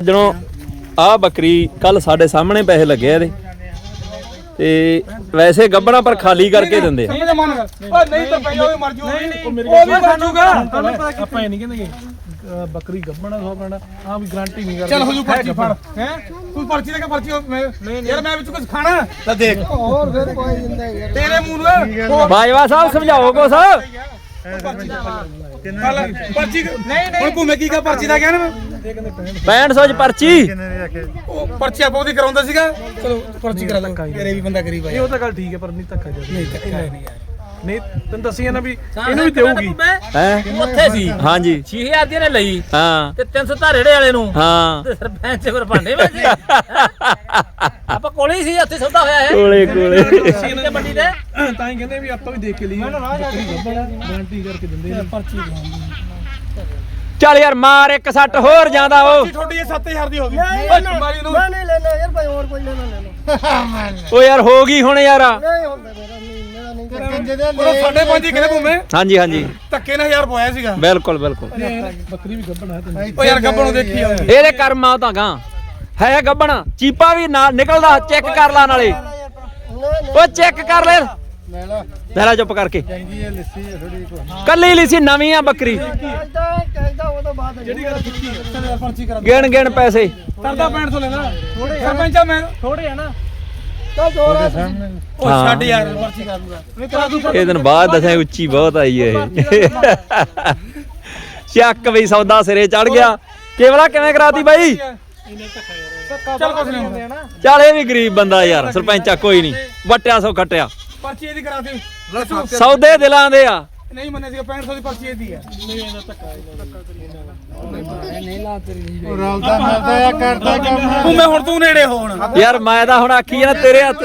ਜਦੋਂ ਆ ਬੱਕਰੀ ਕੱਲ ਸਾਡੇ ਸਾਹਮਣੇ ਪੈਸੇ ਲੱਗੇ ਆ ਇਹਦੇ। ਤੇ ਵੈਸੇ ਗੱਬਣਾ ਪਰ ਖਾਲੀ ਕਰਕੇ ਦਿੰਦੇ ਆ। ਨਹੀਂ ਤਾਂ ਮੰਨ ਕਰ ਓ ਨਹੀਂ ਤਾਂ ਪਈ ਉਹ ਵੀ ਮਰ ਜੂ ਉਹ ਵੀ ਮਰ ਜੂਗਾ ਆਪਾਂ ਇਹ ਨਹੀਂ ਕਹਿੰਦੇ ਕਿ ਬੱਕਰੀ ਗੱਭਣਾ ਸੋ ਪੈਣਾ ਆ ਵੀ ਗਾਰੰਟੀ ਨਹੀਂ ਕਰਦੇ। ਚੱਲ ਹੋ ਜੂ ਪਰਚੀ ਫੜ। ਹੈ? ਤੂੰ ਪਰਚੀ ਦੇ ਕੇ ਪਰਚੀ ਉਹ ਮੈਂ ਯਾਰ ਮੈਂ ਵਿੱਚ ਕੁਝ ਖਾਣਾ ਤਾਂ ਦੇਖ। ਹੋਰ ਫਿਰ ਕੋਈ ਜਿੰਦਾ ਯਾਰ। ਤੇਰੇ ਮੂੰਹ ਨੂੰ ਹੋਰ ਬਾਜਵਾ ਸਾਹਿਬ ਸਮਝਾਓ ਕੁਛ। ਚੱਲ ਪਰਚੀ ਨਹੀਂ ਨਹੀਂ। ਹੁਣ ਭੂਮੇ ਕੀ ਕਾ ਪਰਚੀ ਦਾ ਕਹਿਣਾ ਮੈਂ? 6500 ਚ ਪਰਚੀ। ਉਹ ਪਰਚੀ ਆਪੋ ਦੀ ਕਰਾਉਂਦਾ ਸੀਗਾ। ਚਲੋ ਪਰਚੀ ਕਰਾ ਲਾਂ। ਤੇਰੇ ਵੀ ਬੰਦਾ ਗਰੀਬ ਆ ਇਹ ਉਹ ਤਾਂ ਗੱਲ ਠੀਕ ਹੈ ਪਰ ਨਹੀਂ ਧੱਕਾ ਜਾ ਨਹੀਂ ਨਹੀਂ ਯਾਰ। ਨਹੀਂ ਤੈਨੂੰ ਦੱਸੀ ਨਾ ਵੀ ਇਹਨੂੰ ਵੀ ਦੇਊਗੀ। ਹੈ? ਉੱਥੇ ਸੀ। ਹਾਂਜੀ। 6000 ਦੀ ਨੇ ਲਈ। ਹਾਂ। ਤੇ 300 ਧਾਰੇੜੇ ਵਾਲੇ ਨੂੰ। ਹਾਂ। ਤੇ ਸਰਪੰਚ ਫਿਰ ਭਾਂਡੇ ਵੱਜੇ ਆਪਾਂ ਕੋਲੇ ਹੀ ਸੀ ਉੱਥੇ ਸੌਦਾ ਹੋਇਆ ਹੈ ਕੋਲੇ ਕੋਲੇ। ਸੀਨ ਤੇ ਮੰਡੀ ਦੇ। ਤਾਂ ਹੀ ਕਹਿੰਦੇ ਵੀ ਆਪਾਂ ਵੀ ਦੇਖ ਕੇ ਲਈ। ਗਾਰੰਟੀ ਕਰਕੇ ਦਿੰਦੇ ਨੇ ਪਰਚੀ ਚੱਲ ਯਾਰ ਮਾਰ ਇੱਕ ਸੱਟ ਹੋਰ ਜਾਂਦਾ ਉਹ। ਤੁਹਾਡੀ ਇਹ 7000 ਦੀ ਹੋ ਗਈ। ਨਹੀਂ ਓਏ ਮਾਰੀ ਨੂੰ। ਮੈਂ ਨਹੀਂ ਲੈਣਾ ਯਾਰ ਭਾਈ ਹੋਰ ਕੋਈ ਲੈਣਾ ਲੈ ਲਓ ਓ ਯਾਰ ਹੋ ਗਈ ਹੁਣ ਯਾਰ। ਨਹੀਂ ਹੁੰਦਾ ਉਹ ਸਾਡੇ ਪੰਜ ਹੀ ਕਿਹਨੇ ਭੂਮੇ ਹਾਂਜੀ ਹਾਂਜੀ। ਧੱਕੇ ਨਾਲ 1000 ਪਵਾਇਆ ਸੀਗਾ। ਬਿਲਕੁਲ ਬਿਲਕੁਲ। ਬੱਕਰੀ ਵੀ ਗੱਭਣਾ ਹੈ ਤੈਨੂੰ। ਓ ਯਾਰ ਗੱਬਣ ਨੂੰ ਦੇਖੀ ਆ। ਇਹਦੇ ਕਰਮ ਆ ਉਹ ਤਾਂ ਗਾਂ। ਹੈ ਗੱਬਣਾ ਚੀਪਾ ਵੀ ਨਾਲ ਨਿਕਲਦਾ ਚੈੱਕ ਕਰ ਲਾ ਨਾਲੇ। ਉਹ ਚੈੱਕ ਕਰ ਲੈ। ਲੈ ਲੈ ਚੁੱਪ ਕਰਕੇ। ਕੱਲੀ ਲਿਸੀ ਨਵੀਂ ਆ ਬੱਕਰੀ ਕਹਿੰਦਾ ਕਹਿੰਦਾ ਉਹ ਤੋਂ ਬਾਅਦ ਜਿਹੜੀ ਗੱਲ ਚੱਲ ਪਰਚੀ ਕਰਾ ਗਿਣ ਗਿਣ ਪੈਸੇ। ਕਰਦਾ 6500 ਲੈਣਾ ਸਰਪੰਚਾ ਮੈਂ ਥੋੜੇ ਆ ਨਾ। ਉਹ ਹਾਂ। ਛੱਡ ਯਾਰ ਪਰਚੀ ਕਰ ਨਹੀਂ ਇਹ ਦਿਨ ਬਾਅਦ ਦੱਸਿਆ ਉੱਚੀ ਬਹੁਤ ਆਈ ਇਹ ਚੱਕ ਵੀ ਸੌਦਾ ਸਿਰੇ ਚੜ ਗਿਆ। ਕੇਵਲਾ ਕਿਵੇਂ ਕਰਾਤੀ ਬਾਈ? ਚੱਲ ਕੁਛ ਨਹੀਂ ਹੁੰਦਾ। ਚੱਲ ਇਹ ਵੀ ਗਰੀਬ ਬੰਦਾ ਯਾਰ ਸਰਪੰਚਾ ਕੋਈ ਨਹੀਂ। ਵਟਿਆ ਸੋ ਖਟਿਆ। ਪਰਚੀ ਇਹਦੀ ਕਰਾ ਦੇ ਸੌਦੇ ਦਿਲਾਂ ਦੇ ਆ। ਨਹੀਂ ਮੰਨੇ ਸੀਗਾ 6500 ਦੀ ਪਰਚੀ ਇਹਦੀ ਹੈ ਰਲਦਾ ਮਿਲਦਾ ਆ ਕਰਦਾ ਕੰਮ ਤੂੰ ਮੈਂ ਹੁਣ ਤੂੰ ਨੇੜੇ ਹੋਣ। ਯਾਰ ਮੈਂ ਤਾਂ ਹੁਣ ਆਖੀ ਨਾ ਤੇਰੇ ਹੱਥ।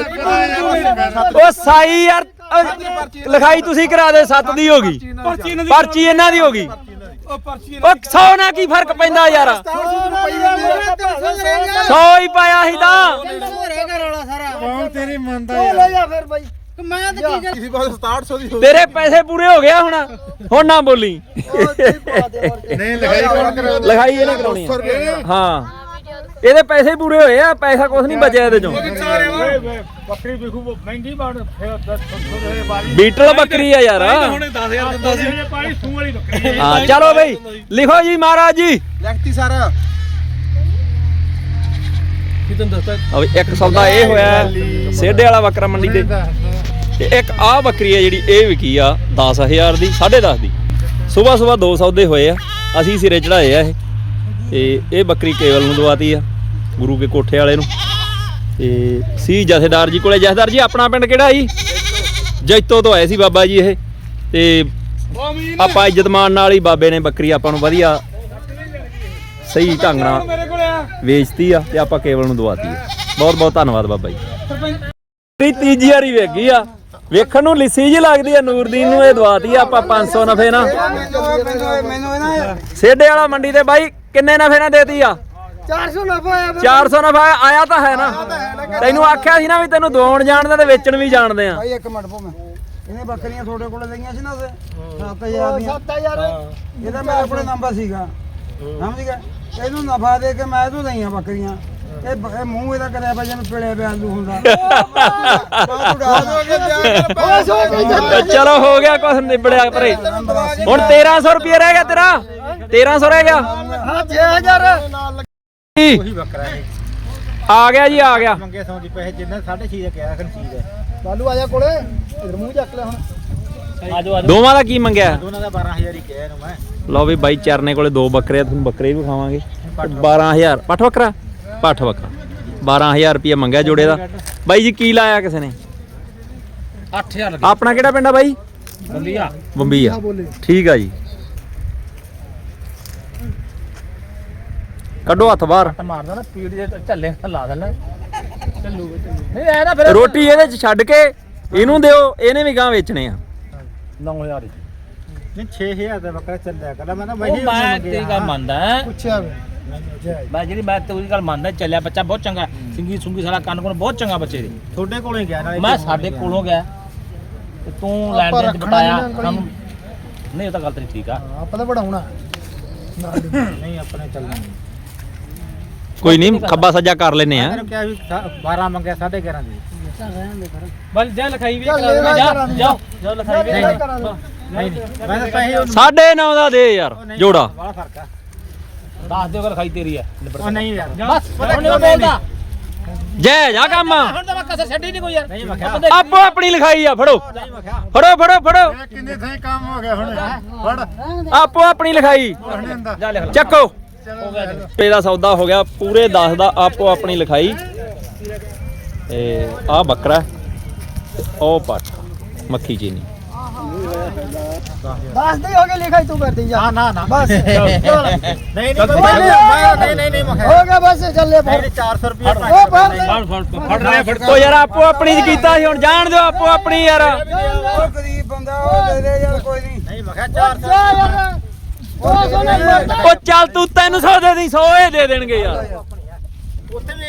ਉਹ ਸਾਈ ਯਾਰ ਅਹ ਲਿਖਾਈ ਤੁਸੀਂ ਕਰਾ ਦੇ ਸੱਤ ਦੀ ਹੋ ਗਈ। ਪਰਚੀ ਇਹਨਾਂ ਦੀ ਪਰਚੀ ਇਹਨਾਂ ਦੀ ਹੋ ਗਈ। ਉਹ ਪਰਚੀ ਉਹ 100 ਨਾਲ ਕੀ ਫ਼ਰਕ ਪੈਂਦਾ ਯਾਰ? 100 ਹੀ ਪਾਇਆ ਸੀ ਤਾਂ। ਕੌਣ ਤੇਰੀ ਮੰਨਦਾ ਯਾਰ ਲੈ ਜਾ ਫਿਰ ਬਾਈ। ਮੈਂ ਤਾਂ ਕੀ ਕਰ? ਕਿਸੇ ਪਾਸੇ 6700 ਦੀ ਤੇਰੇ ਪੈਸੇ ਪੂਰੇ ਹੋ ਗਿਆ ਹੁਣ। ਹੁਣ ਨਾ ਬੋਲੀ। ਨਹੀਂ ਲਿਖਾਈ ਕੌਣ ਕਰਾ ਲਿਖਾਈ ਇਹਨੇ ਕਰਾਉਣੀ ਆ। ਹਾਂ। ਇਹਦੇ ਪੈਸੇ ਪੂਰੇ ਹੋਏ ਆ ਪੈਸਾ ਕੁਝ ਨਹੀਂ ਬਚਿਆ ਇਹਦੇ ਚੋਂ। ਬੱਕਰੀ ਵਿਖੂ ਮਹਿੰਗੀ ਬਾੜ ਫੇਰ 10 ਵਾਲੀ ਬੀਟਲ ਬੱਕਰੀ ਆ ਯਾਰ। ਹੁਣੇ 10000 ਦਿੰਦਾ ਸੀ। ਪਾਈ ਸੂ ਵਾਲੀ ਬੱਕਰੀ ਹਾਂ ਚਲੋ ਬਈ ਲਿਖੋ ਜੀ ਮਹਾਰਾਜ ਜੀ। ਲੈਕਤੀ ਸਾਰਾ। ਆ ਵੀ ਇੱਕ ਸੌਦਾ ਇਹ ਹੋਇਆ ਸੇਡੇ ਵਾਲਾ ਬੱਕਰਾ ਮੰਡੀ ਦੇ ਤੇ ਇੱਕ ਆਹ ਬੱਕਰੀ ਹੈ ਜਿਹੜੀ ਇਹ ਵਿਕੀ ਆ 10000 ਦੀ 10.5 ਦੀ। ਸਵੇਰ ਸਵੇਰ ਦੋ ਸੌਦੇ ਹੋਏ ਆ ਅਸੀਂ ਸਿਰੇ ਚੜਾਏ ਆ ਇਹ। ਤੇ ਇਹ ਬੱਕਰੀ ਕੇਵਲ ਨੂੰ ਦਵਾਤੀ ਆ ਗੁਰੂ ਕੇ ਕੋਠੇ ਵਾਲੇ ਨੂੰ। ਤੇ ਸੀ ਜਥੇਦਾਰ ਜੀ ਕੋਲੇ ਜਥੇਦਾਰ ਜੀ ਆਪਣਾ ਪਿੰਡ ਕਿਹੜਾ ਜੀ? ਜੈਤੋ ਤੋਂ ਆਏ ਸੀ ਬਾਬਾ ਜੀ ਇਹ। ਤੇ ਆਪਾਂ ਇੱਜ਼ਤ ਮਾਨ ਨਾਲ ਹੀ ਬਾਬੇ ਨੇ ਬੱਕਰੀ ਆਪਾਂ ਨੂੰ ਵਧੀਆ ਸਹੀ ਢੰਗ ਨਾਲ ਆ ਵੇਚਤੀ ਆ ਤੇ ਆਪਾਂ ਕੇਵਲ ਨੂੰ ਦਵਾਤੀ ਆ। ਬਹੁਤ ਬਹੁਤ ਧੰਨਵਾਦ ਬਾਬਾ ਜੀ। ਤੀਜੀ ਵਾਰੀ ਵੇਖੀ ਆ। ਵੇਖਣ ਨੂੰ ਲਿੱਸੀ ਜੀ ਲੱਗਦੀ ਆ ਨੂਰਦੀਨ ਨੂੰ ਇਹ ਦਵਾਤੀ ਆ ਆਪਾਂ 500 ਨਫੇ ਨਾ। ਮੈਨੂੰ ਸੇਡੇ ਵਾਲਾ ਮੰਡੀ ਤੇ ਬਾਈ ਕਿੰਨੇ ਨਫੇ ਨਾ ਦੇਤੀ ਆ? 400 ਨਫਾ ਆ 400 ਨਫਾ ਆਇਆ ਤਾਂ ਹੈ ਨਾ। ਤੈਨੂੰ ਆਖਿਆ ਸੀ ਨਾ ਵੀ ਤੈਨੂੰ ਦਵਾਉਣ ਜਾਣਦੇ ਤੇ ਵੇਚਣ ਵੀ ਜਾਣਦੇ ਆ। ਭਾਈ ਇੱਕ ਮਿੰਟ ਭੋ ਮੈਂ। ਇਹਨੇ ਬੱਕਰੀਆਂ ਤੁਹਾਡੇ ਕੋਲ ਲਈਆਂ ਸੀ ਨਾ ਤੇ। 7000 ਦੀਆਂ। 7000 ਇਹਦਾ ਮੇਰੇ ਕੋਲ ਨੰਬਰ ਸੀਗਾ। ਸਮਝ ਗਿਆ? ਇਹਨੂੰ ਨਫਾ ਦੇ ਕੇ ਮੈਂ ਇਹਨੂੰ ਲਈਆਂ ਬੱਕਰੀਆਂ? ਇਹ ਬ- ਇਹ ਮੂੰਹ ਇਹਦਾ ਕਰਿਆ ਪਿਆ ਜਿਵੇਂ ਪਿੜਿਆ ਪਿਆ ਆਲੂ ਹੁੰਦਾ। ਬਾਤ ਉਡਾ ਦੋਗੇ ਓਏ ਸੋ ਕੇ ਤੇ ਚਲੋ। ਹੋ ਗਿਆ ਕੁਛ ਨਿਬੜਿਆ ਪਰੇ। ਹੁਣ 1300 ਰੁਪਏ ਰਹਿ ਗਿਆ ਤੇਰਾ। 1300 ਰਹਿ ਗਿਆ। ਹਾਂ 6000 ਜੀ। ਆ ਗਿਆ ਜੀ ਆ ਗਿਆ। ਮੰਗੇ ਸੌ ਦੀ ਪੈਸੇ ਜਿੰਨਾ 6.5 ਦਾ ਕਿਹਾ ਖਨ ਚੀਜ਼ ਹੈ। ਬਾਲੂ ਆ ਜਾ ਕੋਲੇ। ਇਧਰ ਮੂੰਹ ਚੱਕ ਲੈ ਹੁਣ। ਆਜੋ ਦੋਵਾਂ ਦਾ ਕੀ ਮੰਗਿਆ? ਦੋਨਾਂ ਦਾ 12000 ਹੀ ਕਿਹਾ ਇਹਨੂੰ ਮੈਂ। ਲਓ ਵੀ ਬਾਈ ਚਰਨੇ ਕੋਲੇ ਦੋ ਬੱਕਰੇ ਆ ਤੁਹਾਨੂੰ ਬੱਕਰੇ ਵੀ ਖਾਵਾਂਗੇ 12000 ਪੱਠ ਬੱਕਰਾ। ਪੱਠ ਬੱਕਰਾ 12000 ਰੁਪਏ ਮੰਗਿਆ ਜੋੜੇ ਦਾ। ਬਾਈ ਜੀ ਕੀ ਲਾਇਆ ਕਿਸੇ ਨੇ? 8000 ਲੱਗੇ ਆਪਣਾ ਕਿਹੜਾ ਪਿੰਡ ਆ ਬਾਈ? ਬੰਦੀਆ ਬੰਬੀ ਆ ਠੀਕ ਆ ਜੀ। ਕੱਢੋ ਹੱਥ ਬਾਹਰ। ਮਾਰਦਾ ਨਾ ਪੀੜ ਜੇ ਝੱਲੇ ਲਾ ਦੇਣਾ। ਚੱਲੂਗਾ ਨਹੀਂ ਐ ਨਾ ਫਿਰ ਰੋਟੀ ਇਹਦੇ ਚ ਛੱਡ ਕੇ ਇਹਨੂੰ ਦਿਓ ਇਹਨੇ ਵੀ ਗਾਂ ਵੇਚਣੇ ਆ। 9000 ਨਹੀਂ 6000 ਦਾ ਬੱਕਰਾ ਚੱਲਿਆ ਕਰਦਾ। ਮੈਂ ਤਾਂ ਉਹ ਮੈਂ ਤੇਰੀ ਗੱਲ ਮੰਨਦਾ। ਹੈਂ। ਪੁੱਛਿਆ ਮੈਂ ਜਿਹੜੀ ਮੈਂ ਤੇਰੀ ਗੱਲ ਮੰਨਦਾ ਚੱਲਿਆ ਬੱਚਾ ਬਹੁਤ ਚੰਗਾ ਸਿੰਗੀ ਸੁੰਗੀ ਸਾਲਾ ਕੰਨ ਕੋਲ ਬਹੁਤ ਚੰਗਾ ਬੱਚੇ ਦੇ। ਤੁਹਾਡੇ ਕੋਲੇ ਗਿਆ ਨਾ ਮੈਂ ਸਾਡੇ ਕੋਲੋਂ ਗਿਆ। ਤੇ ਤੂੰ ਲੈਣ ਦੇ ਬਤਾਇਆ ਨਹੀਂ ਨਾ ਸਾਨੂੰ ਨਹੀਂ ਉਹ ਤਾਂ ਗੱਲ ਤੇਰੀ ਠੀਕ ਆ। ਆਪਾਂ ਤਾਂ ਬੜਾਉਣਾ ਨਹੀਂ ਆਪਣੇ ਚੱਲਣਾ ਕੋਈ ਨਹੀਂ ਖੱਬਾ ਸੱਜਾ ਕਰ ਲੈਨੇ ਆ ਤੈਨੂੰ ਕਿਹਾ ਵੀ 12 ਮੰਗਿਆ 11.5 ਦੀ। ਬਲ ਜਾ ਲਿਖਾਈ ਵੀ ਜਾ ਜਾ ਜਾਓ ਜਾਓ ਲਿਖਾਈ ਵੀ ਨਹੀਂ, ਮੈਂ ਤਾਂ ਪੈਸੇ ਉਹਨੂੰ ਸਾਢੇ ਨੌ ਦਾ ਦੇ ਯਾਰ ਜੋੜਾ। ਬੜਾ ਫ਼ਰਕ ਆ। ਦੱਸ ਦਿਓ ਗੱਲ ਖਾਈ ਤੇਰੀ ਆ। ਉਹ ਨਹੀਂ ਯਾਰ। ਬਸ ਹੁਣ ਨਹੀਂ ਬੋਲਦਾ? ਜੈ ਜਾ ਕੰਮ। ਹੁਣ ਤਾਂ ਮੈਂ ਕਸਰ ਛੱਡੀ ਨਹੀਂ ਕੋਈ ਯਾਰ। ਨਹੀਂ ਆਪੋ ਆਪਣੀ ਲਿਖਾਈ ਆ ਫੜੋ। ਫੜੋ ਫੜੋ ਫੜੋ। ਕਿੰਨੇ ਥਾਂ ਕੰਮ ਹੋ ਗਿਆ ਹੁਣ? ਫੜ। ਆਪੋ ਆਪਣੀ ਲਿਖਾਈ। ਜਾ ਲਿਖ ਲੈ। ਚੱਕੋ। ਹੋ। ਇਹਦਾ ਸੌਦਾ ਹੋ ਗਿਆ ਪੂਰੇ 10 ਦਾ ਆਪੋ ਆਪਣੀ ਲਿਖਾਈ। ਤੇ ਆ ਬੱਕਰਾ ਤੇ ਉਹ ਪੱਟ ਮੱਖੀ ਚੀਨੀ। ਦੱਸ ਦੇ ਹੋ ਗਿਆ ਲਿਖਾਈ ਤੂੰ ਕਰਦੀ ਜਾ। ਨਾ ਨਾ ਨਾ। ਬਸ। ਨਹੀਂ ਨਹੀਂ ਮੈਂ ਨਹੀਂ ਨਹੀਂ ਨਹੀਂ ਮੈਂ ਕਿਹਾ ਹੋ ਗਿਆ ਬਸ ਚੱਲੇ ਫਿਰ 400 ਰੁਪਏ ਉਹ ਫੜ ਫੜ ਰਿਹਾ ਫੜ ਉਹ ਯਾਰ ਆਪੋ ਆਪਣੀ ਕੀਤਾ ਸੀ ਹੁਣ ਜਾਣ ਦਿਓ ਆਪੋ ਆਪਣੀ ਯਾਰ। ਉਹ ਗਰੀਬ ਬੰਦਾ ਉਹ ਦੇ ਦੇ ਯਾਰ ਕੋਈ ਨਹੀਂ ਨਹੀਂ ਮੈਂ ਕਿਹਾ ਉਹ 400 ਜਾ ਯਾਰ। ਉਹ ਚੱਲ ਤੂੰ 300 ਦੇ ਦੀ 100 ਇਹ ਦੇ ਦੇਣਗੇ ਯਾਰ।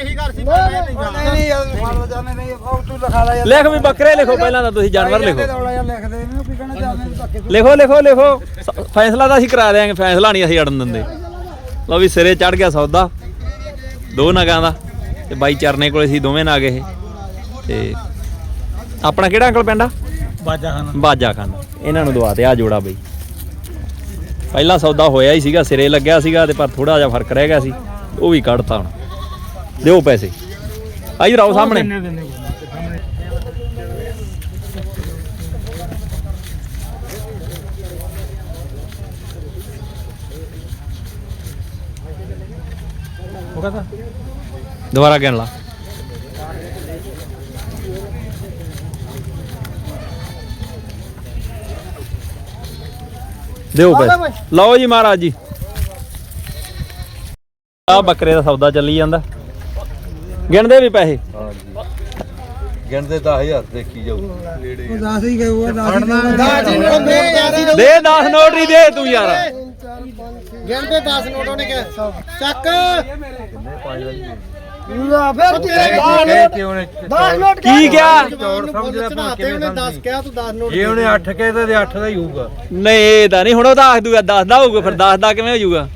ਇਹੀ ਗੱਲ ਸੀ ਮੈਂ ਕਿਹਾ ਨਹੀਂ ਉਹ ਜਾਣਾ ਨਹੀਂ ਨਹੀਂ ਯਾਰ ਫੜ ਜਾਣੇ ਨਹੀਂ ਉਹ ਤੂੰ ਲਿਖਾ ਲੈ ਯਾਰ। ਲਿਖ ਵੀ ਬੱਕਰੇ ਲਿਖੋ ਪਹਿਲਾਂ ਤਾਂ ਤੁਸੀਂ ਜਾਨਵਰ ਲਿਖੋ। ਦੌੜਾ ਯਾਰ ਲਿਖ ਦੇ ਇਹਨੂੰ ਕੀ ਕਹਿਣਾ ਚਾਹੁੰਦੇ ਨੇ ਧੱਕੇ ਲਿਖੋ ਲਿਖੋ ਲਿਖੋ। ਸ- ਫੈਸਲਾ ਤਾਂ ਅਸੀਂ ਕਰਾ ਦੇਾਂਗੇ ਫੈਸਲਾ ਨਹੀਂ ਅਸੀਂ ਅੜਨ ਦਿੰਦੇ। ਲਓ ਵੀ ਸਿਰੇ ਚੜ ਗਿਆ ਸੌਦਾ ਦੋ ਨਗਾਂ ਦਾ ਤੇ ਬਾਈ ਚਰਨੇ ਕੋਲੇ ਸੀ ਦੋਵੇਂ ਨਗ ਇਹ। ਤੇ ਆਪਣਾ ਕਿਹੜਾ ਅੰਕਲ ਪਿੰਡ ਆ? ਬਾਜਾ ਖਾਨਾ। ਬਾਜਾ ਖਾਨ। ਇਹਨਾਂ ਨੂੰ ਦਵਾ ਤੇ ਆ ਜੋੜਾ ਬਈ। ਪਹਿਲਾ ਸੌਦਾ ਹੋਇਆ ਹੀ ਸੀਗਾ ਸਿਰੇ ਲੱਗਿਆ ਸੀਗਾ ਤੇ ਪਰ ਥੋੜਾ ਜਿਹਾ ਫ਼ਰਕ ਰਹਿ ਗਿਆ ਸੀ ਉਹ ਵੀ ਕੱਢਤਾ ਹੁਣ। ਦਿਓ ਪੈਸੇ। ਆਈ ਰਾਓ ਸਾਹਮਣੇ। ਦੁਬਾਰਾ ਕਹਿਣ ਲਾ। ਦਿਓ ਪੈਸੇ। ਲਓ ਜੀ ਮਹਾਰਾਜ ਜੀ। ਆ ਬੱਕਰੇ ਦਾ ਸੌਦਾ ਚੱਲੀ ਜਾਂਦਾ। ਗਿਣਦੇ ਵੀ ਪੈਸੇ। ਗਿਣਦੇ 10000 ਦੇਖੀ ਜਾਊ। ਉਹ ਹੀ ਗਏ ਉਹ ਹੀ ਦੇ ਯਾਰ ਦੇ 10 ਨੋਟ ਹੀ ਦੇ ਤੂੰ ਯਾਰ। ਗਿਣਦੇ 10 ਨੋਟ ਉਹਨੇ ਕਿਹਾ। ਚੱਕ। ਲਾ ਫਿਰ ਕਹਿ ਕੇ ਉਹਨੇ 10 ਨੋਟ ਕੀ ਕਿਹਾ ਚੌੜ ਸਮਝਦਾ ਆਪਾਂ ਕਿਵੇਂ ਉਹਨੇ 10 ਕਿਹਾ ਤੂੰ 10 ਨੋਟ ਜੇ ਉਹਨੇ 8 ਕਹਿਦਾ ਤੇ 8 ਦਾ ਹੀ ਹੋਊਗਾ। ਨਹੀਂ ਇਹ ਤਾਂ ਨਹੀਂ ਹੁਣ ਉਹ ਤਾਂ ਆਖ ਦੂਗਾ 10 ਦਾ ਹੋਊਗਾ ਫਿਰ 10 ਦਾ ਕਿਵੇਂ ਹੋ ਜਾਊਗਾ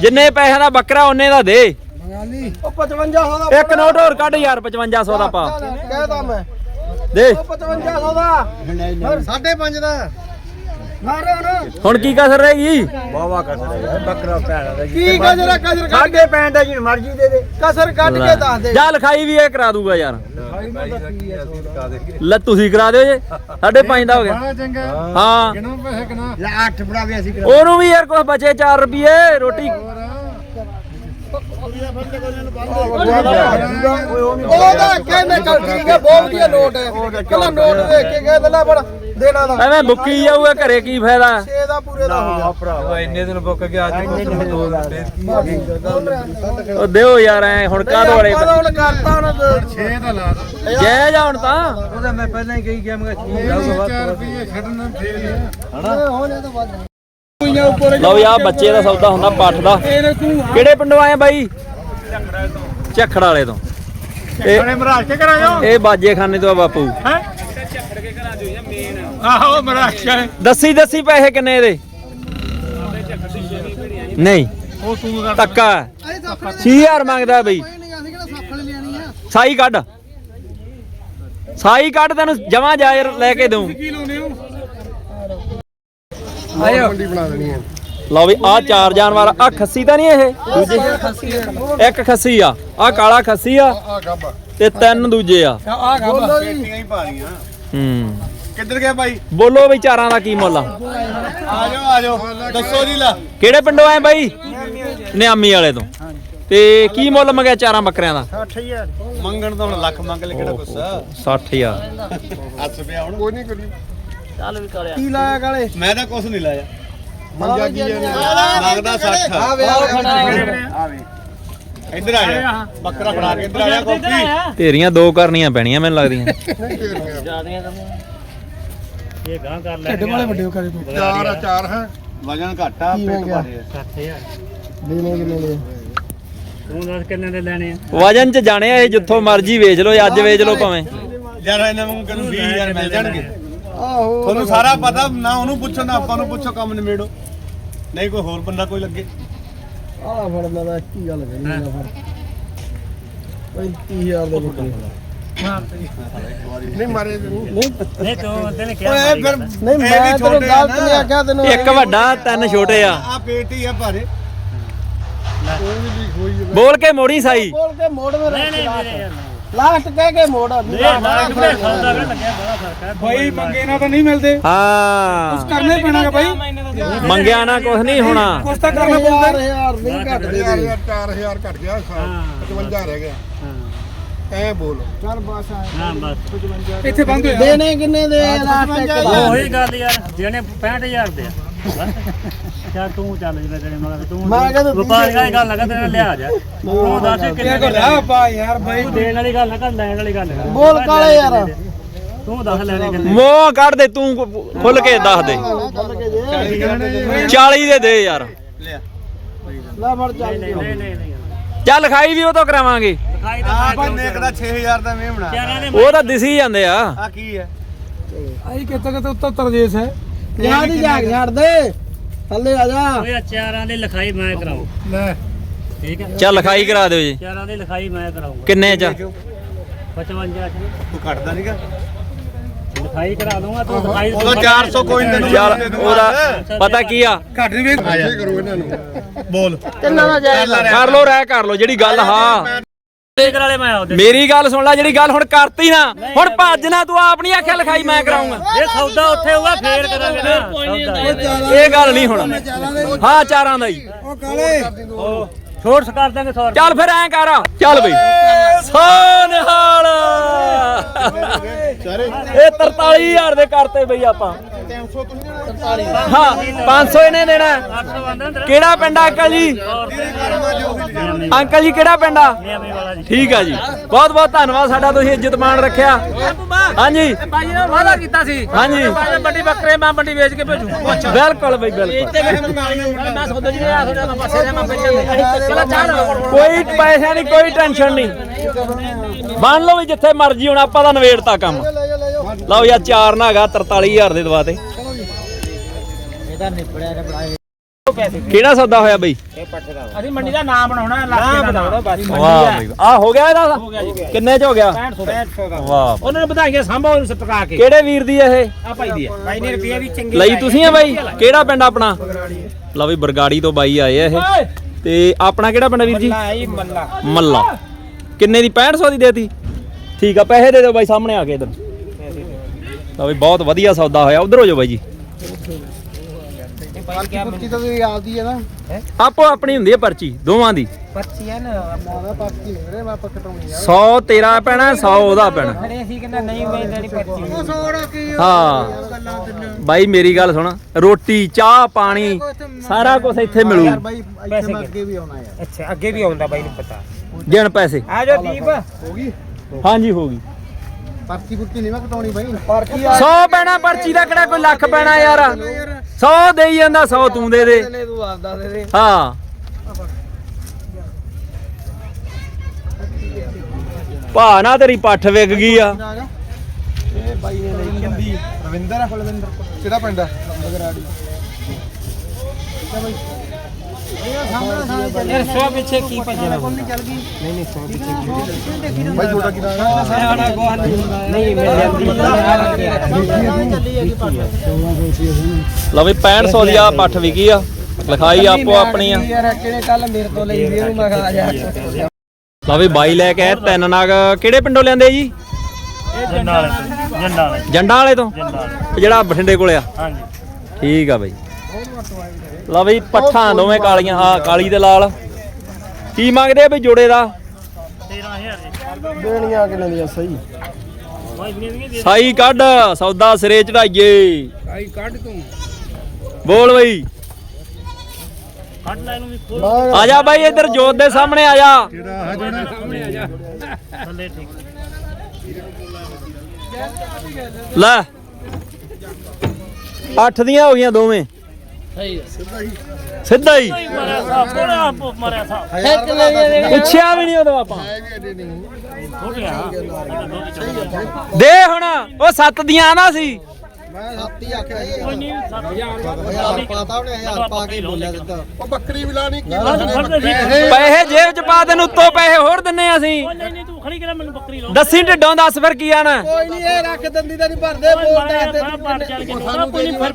ਜਿੰਨੇ ਪੈਸਿਆਂ ਦਾ ਬੱਕਰਾ ਉਹਨੇ ਦਾ ਦੇ। ਬੰਗਾਲੀ ਉਹ 5500 ਦਾ ਇੱਕ ਨੋਟ ਹੋਰ ਕੱਢ ਯਾਰ 5500 ਦਾ ਪਾ ਕਹਿਦਾ ਮੈਂ। ਦੇ। ਉਹ 5500 ਦਾ। ਫਿਰ 5.5 ਦਾ। ਮਾਰੇ ਹੁਣ ਹੁਣ ਕੀ ਕਸਰ ਰਹੇਗੀ ਵਾਵਾ ਕਰ ਬੱਕਰਾ ਭੈਣਾ ਦਾ ਕੀ ਕਜਰਾ ਕਜਰ ਕੱਢ ਸਾਢੇ ਪੈਂਟ ਦਾ ਜੀ ਮਰਜ਼ੀ ਦੇ ਦੇ। ਕਸਰ ਕੱਢ ਕੇ ਦੱਸ ਦੇ। ਜਾ ਲਿਖਾਈ ਵੀ ਇਹ ਕਰਾ ਦੂਗਾ ਯਾਰ। ਲੈ ਤੁਸੀਂ ਕਰਾ ਦਿਓ ਜੇ। ਸਾਢੇ ਪੰਜ ਦਾ ਹੋ ਗਿਆ। ਹਾਂ। ਕਿਹਨੂੰ ਪੈਸੇ ਕਿਨਾ। ਲੈ 8 ਬੜਾ ਵੀ ਅਸੀਂ ਉਹਨੂੰ ਵੀ ਯਾਰ ਕੁਛ ਬਚੇ 4 ਰੁਪਏ ਰੋਟੀ। ਉਹਦਾ ਕਹਿੰਦੇ ਚੱਲ ਠੀਕ ਹੈ ਬਹੁਤ ਵਧੀਆ ਨੋਟ ਹੈ। ਕੱਲਾ ਨੋਟ ਦੇਖ ਕੇ ਕਹਿੰਦੇ ਲੈ ਬੜਾ ਦੇਣਾ ਦਾ। ਐਵੇਂ ਬੁੱਕੀ ਜਾਊਗਾ ਘਰੇ ਕੀ ਫਾਇਦਾ? 6 ਦਾ ਪੂਰੇ ਦਾ ਹੋ ਗਿਆ। ਭਰਾਵਾ ਇੰਨੇ ਦਿਨ ਬੁੱਕ ਗਿਆ ਅੱਜ ਕੁਝ ਦੋ ਦਿਨ ਕੀ ਉਹ ਦਿਓ ਯਾਰ ਐ ਹੁਣ ਕਾਹਦੋਂ ਵਾਲੇ ਆਪਾਂ ਤਾਂ ਹੁਣ ਕਰਤਾ ਹੁਣ 6 ਦਾ ਲਾ ਦੋ। ਜੈ ਜਾ ਹੁਣ ਤਾਂ। ਉਹਦਾ ਮੈਂ ਪਹਿਲਾਂ ਹੀ ਕਹੀ ਗਿਆ ਮੈਂ ਕਿਹਾ ਠੀਕ ਆ 4 ਰੁਪਏ ਛੱਡਣਾ ਫੇਰ ਹੀ ਆ। ਹੋ ਜਾ ਤਾਂ ਵੱਧ ਲਓ ਯਾ ਬੱਚੇ ਦਾ ਸੌਦਾ ਹੁੰਦਾ ਪੱਠ ਦਾ। ਕਿਹੜੇ ਪਿੰਡੋਂ ਆਏ ਬਾਈ? ਝੱਖੜ ਵਾਲੇ ਤੋਂ। ਇਹ ਮਰਾਜ ਕੇ ਕਰਾਇਓ ਇਹ ਬਾਜੇ ਖਾਨੇ ਤੋਂ ਆ ਬਾਪੂ। ਆਹੋ ਮਰਾਜ ਕੇ ਦੱਸੀ ਦੱਸੀ ਪੈਸੇ ਕਿੰਨੇ ਇਹਦੇ? ਨਹੀਂ। ਉਹ ਤੂੰ ਤੱਕਾ 6000 ਮੰਗਦਾ ਬਈ। ਸਾਈ ਕੱਢ। ਸਾਈ ਕੱਢ ਤੈਨੂੰ ਜਮਾ ਜਾਇਰ ਲੈ ਕੇ ਦਊਂ। ਕੀ ਲਾਉਨੇ ਹੋ। ਲਓ ਵੀ ਆ ਚਾਰ ਜਾਨਵਰ ਆ ਖੱਸੀ ਤਾਂ ਨਹੀਂ ਇਹ? ਦੂਜੇ? ਇੱਕ ਖੱਸੀ ਆ ਆ ਕਾਲਾ ਖੱਸੀ ਆ ਤੇ ਤਿੰਨ ਦੂਜੇ ਆ। ਆ ਬੋਲੋ ਜੀ ਹੀ। ਪਾਣੀਆਂ ਹੂੰ ਕਿੱਧਰ ਗਿਆ ਬਾਈ ਬੋਲੋ ਵੀ ਚਾਰਾਂ ਦਾ ਕੀ ਮੁੱਲ ਆ? ਆ ਜਾਓ ਆ ਜਾਓ ਦੱਸੋ ਜੀ ਲਾ। ਕਿਹੜੇ ਪਿੰਡੋਂ ਆਏ ਬਾਈ? ਨਿਆਮੀ ਵਾਲੇ ਤੋਂ। ਤੇ ਕੀ ਮੁੱਲ ਮੰਗਿਆ ਚਾਰਾਂ ਬੱਕਰਿਆਂ ਦਾ? ਮੰਗਣ ਤਾਂ ਹੁਣ ਲੱਖ ਮੰਗ ਲੈ ਕਿਹੜਾ ਗੁੱਸਾ? 60000 ਹੱਸ ਪਿਆ ਹੁਣ। ਕੋਈ ਨਹੀਂ ਕਰੀ। ਕੀ ਲਾਇਆ ਕਾਲੇ? ਮੈਂ ਤਾਂ ਕੁਝ ਨਹੀਂ ਲਾਇਆ। ਮੰਜਾ ਕੀ ਮੰਗਦਾ 60 ਆ ਵੇ ਇੱਧਰ ਆ ਜਾ। ਬੱਕਰਾ ਫੜਾ ਕੇ ਇੱਧਰ ਆ ਜਾ ਗੋਪੀ। ਤੇਰੀਆਂ ਦੋ ਕਰਨੀਆਂ ਪੈਣੀਆਂ ਮੈਨੂੰ ਲੱਗਦੀਆਂ। ਢੱਡ ਵਾਲੇ ਵੱਡੇ ਕਰੇ ਤੂੰ। ਚਾਰ ਆ ਚਾਰ ਹੈ। ਵਜਨ ਘੱਟ ਆ ਕਿੰਨੇ ਦੇ ਚ ਜਾਣੇ ਆ ਇਹ ਜਿੱਥੋਂ ਮਰਜ਼ੀ ਵੇਚ ਲਓ ਅੱਜ ਵੇਚ ਲਓ ਭਾਵੇਂ। ਯਾਰ ਇਹਨਾਂ ਨੂੰ ਕਿਹਨੂੰ 20000 ਮਿਲ ਜਾਣਗੇ? ਆਹੋ। ਤੁਹਾਨੂੰ ਸਾਰਾ ਪਤਾ ਨਾ ਉਹਨੂੰ ਪੁੱਛੋ ਨਾ ਆਪਾਂ ਨੂੰ ਪੁੱਛੋ ਕੰਮ ਨਿਮੇੜੋ ਨਹੀਂ ਕੋਈ ਹੋਰ ਬੰਦਾ ਕੋਈ ਲੱਗੇ? ਆਹ ਫੜ ਲੈ ਦਾ ਕੀ ਗੱਲ ਕਰਨੀ ਆ ਫੜ। 35000 ਦੇ ਬੱਕਰੀ ਨਹੀਂ ਮਾਰੇ ਨਹੀਂ ਤੂੰ ਤੈਨੇ ਕਿਹਾ ਓਏ ਫਿਰ ਨਹੀਂ ਮੈਂ ਤੈਨੂੰ ਗਲਤ ਨਹੀਂ ਆਖਿਆ ਤੈਨੂੰ ਇੱਕ ਵੱਡਾ ਤਿੰਨ ਛੋਟੇ ਆ। ਆ ਬੇਟੀ ਆ ਭਾਰੇ। ਬੋਲ ਕੇ ਮੋੜੀ ਸਾਈ। ਬੋਲ ਕੇ ਮੋੜ ਮੇ ਨਹੀਂ ਨਹੀਂ ਮੇਰੇ ਲਾਸਟ ਕਹਿ ਕੇ ਮੋੜ ਸੌਦਾ ਵੀ ਲੱਗਿਆ ਬੜਾ ਫ਼ਰਕ ਹੈ। ਭਾਈ ਮੰਗੇ ਨਾ ਤਾਂ ਨਹੀਂ ਮਿਲਦੇ। ਹਾਂ। ਕਰਨਾ ਹੀ ਪੈਣਾਗਾ ਭਾਈ ਮੰਗਿਆ ਨਾ ਕੁਝ ਨਹੀਂ ਹੋਣਾ। ਕੁਛ ਤਾਂ ਕਰਨਾ ਪਊਗਾ। ਯਾਰ ਨਹੀਂ ਘਟਦੇ ਦੇ 4000 ਘਟ ਗਿਆ 55 ਰਹਿ ਗਿਆ। ਐ ਬੋਲ। ਚੱਲ ਬਸ ਆ ਹਾਂ ਬਸ। ਇੱਥੇ ਬੰਦ ਹੋਇਆ। ਦੇਣੇ ਕਿੰਨੇ ਦੇ ਲਾਸਟ ਇੱਕ ਦਾ ਉਹੀ ਗੱਲ ਯਾਰ ਜਿਹਨੇ 65000 ਦੇ ਚੱਲ ਤੂੰ ਚੱਲ ਜਿਹੜਾ ਤੇਰੇ ਮਗਰ ਤੂੰ ਮੈਂ ਕਹਿੰਦਾ ਵਪਾਰੀਆਂ ਦੀ ਗੱਲ ਲਗਾ ਤੇਰੇ ਨਾਲ ਲਿਆ ਜਾ ਤੂੰ ਦੱਸ ਕਿੰਨੇ ਕੋ ਲਾ ਪਾ ਯਾਰ ਤੂੰ ਦੇਣ ਵਾਲੀ ਗੱਲ ਨਾ ਕਰ ਲੈਣ ਵਾਲੀ ਗੱਲ ਕਰ। ਬੋਲ ਕਾਲੇ ਯਾਰ। ਤੂੰ ਦੱਸ ਲੈਣੇ ਕਿੰਨੇ। ਮੋਹ ਕੱਢ ਦੇ ਤੂੰ ਖੁੱਲ ਕੇ ਦੱਸ ਦੇ। ਚੱਲ ਕੇ ਜੇ 40 ਦੇ ਦੇ ਯਾਰ। ਲੈ ਫੜ ਚੱਲ ਨਹੀਂ ਨਹੀਂ ਚੱਲ ਲਿਖਾਈ ਵੀ ਉਹ ਤੋਂ ਕਰਾਵਾਂਗੇ। ਖਾਈ ਤਾਂ ਆਪਾਂ ਦੇਖਦਾ 6000 ਦਾ ਮੇਮਣਾ ਦੇ ਉਹ ਤਾਂ ਦਿਸੀ ਜਾਂਦੇ ਆ। ਆ ਕੀ ਹੈ? ਆਈ ਕਿਤੇ ਕਿਤੇ ਉੱਤਰ ਤਰਜੇਸ ਹੈ। ਯਾਦ ਹੀ ਜਾਗ ਛੱਡ ਦੇ। ਥੱਲੇ ਆ ਜਾ। ਓਏ ਚਾਰਾਂ ਦੀ ਲਿਖਾਈ ਮੈਂ ਕਰਾਉ ਲੈ। ਠੀਕ ਹੈ ਚੱਲ ਲਿਖਾਈ ਕਰਾ ਦਿਓ ਜੀ। ਚਾਰਾਂ ਦੀ ਲਿਖਾਈ ਮੈਂ ਕਰਾਉਂਗਾ ਕਿੰਨੇ ਚ? 55 ਚ। ਤੂੰ ਘਟਦਾ ਨਹੀਂਗਾ ਲਿਖਾਈ ਕਰਾ ਦੂੰਗਾ ਤੂੰ ਲਿਖਾਈ ਉਹਦਾ 400 ਕੋਈ ਨਹੀਂ ਚੱਲ ਉਹਦਾ ਪਤਾ ਕੀ ਆ? ਘੱਟ ਨਹੀਂ ਵੇਚ ਕਰੋ ਇਹਨਾਂ ਨੂੰ। ਬੋਲ ਕਿੰਨਾ ਦਾ ਜਾਇਜ਼ ਕਰ ਲੋ ਰਹਿ। ਕਰ ਲੋ ਜਿਹੜੀ ਗੱਲ ਹਾਂ। ਟੇਕਰ ਵਾਲੇ ਮੈਂ ਆਉਦੇ ਮੇਰੀ ਗੱਲ ਸੁਣ ਲੈ ਜਿਹੜੀ ਗੱਲ ਹੁਣ ਕਰਤੀ ਨਾ ਹੁਣ ਭੱਜ ਨਾ ਤੂੰ ਆਪ ਨਹੀਂ ਆਖਿਆ ਲਿਖਾਈ ਮੈਂ ਕਰਾਉਂਗਾ। ਜੇ ਸੌਦਾ ਉੱਥੇ ਹੋਊਗਾ ਫੇਰ ਕਰਾਂਗੇ ਨਾ। ਸੌਦਾ ਇਹ ਗੱਲ ਨਹੀਂ ਹੁਣ। ਹਾਂ ਚਾਰਾਂ ਦਾ ਹੀ। ਉਹ ਕਾਲੇ। ਛੋਟ ਦਾਂਗੇ 100 ਚੱਲ ਫਿਰ ਐਂ ਕਰ ਚੱਲ ਬਈ। ਸੋਨਹਾਲ। ਇਹ 43000 ਦੇ ਕਰਤੇ ਬਈ ਆਪਾਂ। ਹਾਂ 500 ਇਹਨੇ ਦੇਣਾ। 800 ਆਂਦਾ ਤੇਰਾ। ਕਿਹੜਾ ਪਿੰਡ ਆ ਅੰਕਲ ਜੀ? ਅੰਕਲ ਜੀ ਕਿਹੜਾ ਪਿੰਡ ਆ? ਠੀਕ ਆ ਜੀ। ਬਹੁਤ ਬਹੁਤ ਧੰਨਵਾਦ ਸਾਡਾ ਤੁਸੀਂ ਇੱਜ਼ਤ ਮਾਣ ਰੱਖਿਆ। ਹਾਂਜੀ। ਨੇ ਵਾਦਾ ਕੀਤਾ ਸੀ। ਹਾਂਜੀ। ਵੱਡੀ ਬੱਕਰੇ ਮੈਂ ਮੰਡੀ ਵੇਚ ਕੇ ਭੇਜੂ। ਬਿਲਕੁਲ ਬਈ ਬਿਲਕੁਲ। ਮੈਂ ਜੀ ਆ ਤੁਹਾਡੇ ਪਾਸੇ ਮੈਂ ਕੋਈ ਪੈਸਿਆਂ ਦੀ ਕੋਈ ਟੈਨਸ਼ਨ ਨਹੀਂ। ਬਣ ਲਓ ਵੀ ਜਿੱਥੇ ਮਰਜ਼ੀ ਹੁਣ ਆਪਾਂ ਦਾ ਨਵੇੜਤਾ ਕੰਮ। ਲਓ ਯਾਰ ਚਾਰ ਨਾ ਹੈਗਾ 43000 ਦੇ ਦਵਾ ਤੇ। ਇਹਦਾ ਨਿਪੜਿਆ ਬਣਾਏ। ਕਿਹੜਾ ਸੌਦਾ ਹੋਇਆ ਬਈ? ਅਸੀਂ ਮੰਡੀ ਦਾ ਨਾਮ ਬਣਾਉਣਾ ਲੱਖ ਦਾ ਨਾਮ। ਬਸ। ਵਾਹ ਬਈ ਆ ਹੋ ਗਿਆ ਇਹਦਾ? ਕਿੰਨੇ ਚ ਹੋ ਗਿਆ? 6500 ਦਾ। ਵਾਹ। ਉਹਨਾਂ ਨੇ ਵਧਾਈਆਂ ਸਾਂਭੋ ਉਹਨੂੰ ਸਟਕਾ ਕੇ। ਕਿਹੜੇ ਵੀਰ ਦੀ ਇਹ? ਆ ਭਾਈ ਦੀ ਭਾਈ ਨੇ ਰੁਪਿਆ ਵੀ ਚੰਗੀ ਲਈ ਤੁਸੀਂ ਆ ਬਾਈ? ਕਿਹੜਾ ਪਿੰਡ ਆਪਣਾ? ਲਓ ਵੀ ਬਰਗਾੜੀ ਤੋਂ ਬਾਈ ਆਏ ਆ ਇਹ। ਤੇ ਆਪਣਾ ਕਿਹੜਾ ਪਿੰਡ ਆ ਵੀਰ ਜੀ? ਮੱਲਾ ਮੱਲਾ। ਕਿੰਨੇ ਦੀ? 6500 ਦੀ ਦੇਤੀ। ਠੀਕ ਆ ਪੈਸੇ ਦੇ ਦਿਓ ਬਾਈ ਸਾਹਮਣੇ ਆ ਕੇ ਇਧਰ। ਲਓ ਵੀ ਬਹੁਤ ਵਧੀਆ ਸੌਦਾ ਹੋਇਆ। ਉਧਰ ਹੋ ਜਾਓ ਬਾਈ ਜੀ। ਪਰਚੀ ਪੁੱਤੀ ਤਾਂ ਤੁਸੀਂ ਆਪਦੀ ਹੈ ਨਾ। ਆਪੋ ਆਪਣੀ ਹੁੰਦੀ ਹੈ ਪਰਚੀ ਦੋਵਾਂ ਦੀ। ਪਰਚੀ ਹੈ ਨਾ ਮਾਦਾ ਪਰਚੀ ਨਹੀਂ ਵੀਰੇ ਮੈਂ ਆਪਾਂ ਕਟਾਉਣੀ ਆ। 100 ਤੇਰਾ ਪੈਣਾ 100 ਉਹਦਾ ਪੈਣਾ। ਖੜੇ ਅਸੀਂ ਕਹਿੰਦਾ ਨਹੀਂ ਮੈਂ ਦੇਣੀ ਪਰਚੀ ਉਹ ਸੋੜਾ ਕੀ ਹਾਂ। ਬਾਈ ਮੇਰੀ ਗੱਲ ਸੁਣ। ਰੋਟੀ ਚਾਹ ਪਾਣੀ ਸਾਰਾ ਕੁਝ ਇੱਥੇ ਮਿਲੂ। ਯਾਰ ਬਾਈ ਇੱਥੇ ਮੈਂ ਅੱਗੇ ਵੀ ਆਉਣਾ ਯਾਰ। ਅੱਛਾ ਅੱਗੇ ਵੀ ਆਉਂਦਾ ਬਾਈ ਨੂੰ ਪਤਾ। ਗਿਣ ਪੈਸੇ। ਆ ਜਾਓ ਦੀਪ। ਹੋ ਗਈ? ਹਾਂਜੀ ਹੋ ਗਈ। ਪਰਚੀ ਪੁੱਤੀ ਨਹੀਂ ਮੈਂ ਕਟਾਉਣੀ ਬਾਈ। ਪਰਚੀ 100 ਪੈਣਾ ਪਰਚੀ ਦਾ ਕਿਹੜਾ ਕੋਈ ਲੱਖ ਪੈਣਾ ਯਾਰ? 100 ਦੇਈ ਜਾਂਦਾ 100 ਤੂੰ ਦੇ ਦੇ। ਤੂੰ ਹਾਂ। ਭਾ ਨਾ ਤੇਰੀ ਪੱਠ ਵਿਕ ਗਈ ਆ। ਇਹ ਬਾਈ ਨੇ ਲਈ ਜਾਂਦੀ। ਰਵਿੰਦਰ ਕੁਲਵਿੰਦਰ। ਕਿਹੜਾ ਪਿੰਡ ਆ? ਬਗਰਾੜੀ ਯਾਰ ਸੋ ਪਿੱਛੇ ਕੀ ਭੱਜਣਾ ਬਾਈ ਤੁਹਾਡਾ ਕੀ ਨਾਮ ਨਹੀਂ ਮੈਂ ਜਾਂਦੀ ਲਓ ਵੀ 6500 ਦੀ ਆ ਪੱਠ ਵਿਕੀ ਆ ਲਿਖਾਈ ਆਪੋ ਆਪਣੀ ਆ ਯਾਰ ਕਿਹਨੇ ਕੱਲ ਮੇਰੇ ਤੋਂ ਲਈ ਵੀ ਉਹਨੂੰ ਮੈਂ ਕਿਹਾ ਆ ਜਾ ਲਓ ਵੀ ਬਾਈ ਲੈ ਕੇ ਆਏ ਤਿੰਨ ਨਾਗ ਕਿਹੜੇ ਪਿੰਡੋਂ ਲਿਆਂਦੇ ਜੀ ਜੰਡਾ ਵਾਲੇ ਜੰਡਾਂ ਤੋਂ ਇਹ ਜਿਹੜਾ ਬਠਿੰਡੇ ਕੋਲ ਆ ਹਾਂਜੀ ਠੀਕ ਆ ਬਾਈ ਲਓ ਬਈ ਪੱਠਾਂ ਦੋਵੇਂ ਕਾਲੀਆਂ ਆ ਕਾਲੀ ਤੇ ਲਾਲ। ਕੀ ਮੰਗਦੇ ਆ ਬਈ ਜੋੜੇ ਦਾ? 13000 ਜੀ ਦੇਣੀਆਂ ਕਿੰਨੇ ਦੀਆਂ ਸਹੀ? ਸਾਈ ਕੱਢ ਸੌਦਾ ਸਿਰੇ ਚੜਾਈਏ। ਆਈ ਕੱਢ ਤੂੰ। ਬੋਲ ਬਈ। ਆ। ਜਾ ਬਾਈ ਇੱਧਰ ਜੋਤ ਦੇ ਸਾਹਮਣੇ ਆ ਜਾ। ਲੈ। ਅੱਠ ਦੀਆਂ ਹੋ ਗਈਆਂ ਦੋਵੇਂ। ਸਿੱਧਾ ਹੀ। ਮਾਰਿਆ ਸਾਹ ਪੂਰਾ ਆਪੋ ਮਾਰਿਆ ਸਾਹ। ਖਿੱਚ ਲੈ ਪੁੱਛਿਆ ਵੀ ਨਹੀਂ ਉਦੋਂ ਆਪਾਂ। ਹੋ ਗਿਆ ਦੇ ਹੁਣ ਉਹ ਸੱਤ ਦੀਆਂ ਆਣਾ ਸੀ। ਮੈਂ ਹੱਤੀ ਆਖਿਆ ਇਹ ਕੋਈ ਨਹੀਂ 7000 ਪਾਤਾ ਉਹਨੇ 1000 ਪਾ ਕੇ ਬੋਲਿਆ ਦਿੱਤਾ ਉਹ ਬੱਕਰੀ ਵੀ ਲਾਣੀ ਕੀ ਪੈਸੇ ਜੇਬ ਚ ਪਾ ਤੈਨੂੰ ਉੱਤੋਂ ਪੈਸੇ ਹੋਰ ਦਿੰਨੇ ਆ ਅਸੀਂ। ਨਹੀਂ ਨਹੀਂ ਤੂੰ ਖੜੀ ਕਰ ਮੈਨੂੰ ਬੱਕਰੀ ਲਾਉ ਦੱਸੀ ਢਿੱਡੋਂ ਦੱਸ ਫਿਰ ਕੀ ਆਣਾ? ਕੋਈ ਨਹੀਂ ਇਹ ਰੱਖ ਦੰਦੀ ਤਾਂ ਨਹੀਂ ਭਰਦੇ ਮੈਂ ਚੱਲ ਕੇ ਕੋਈ ਨਹੀਂ ਫਿਰ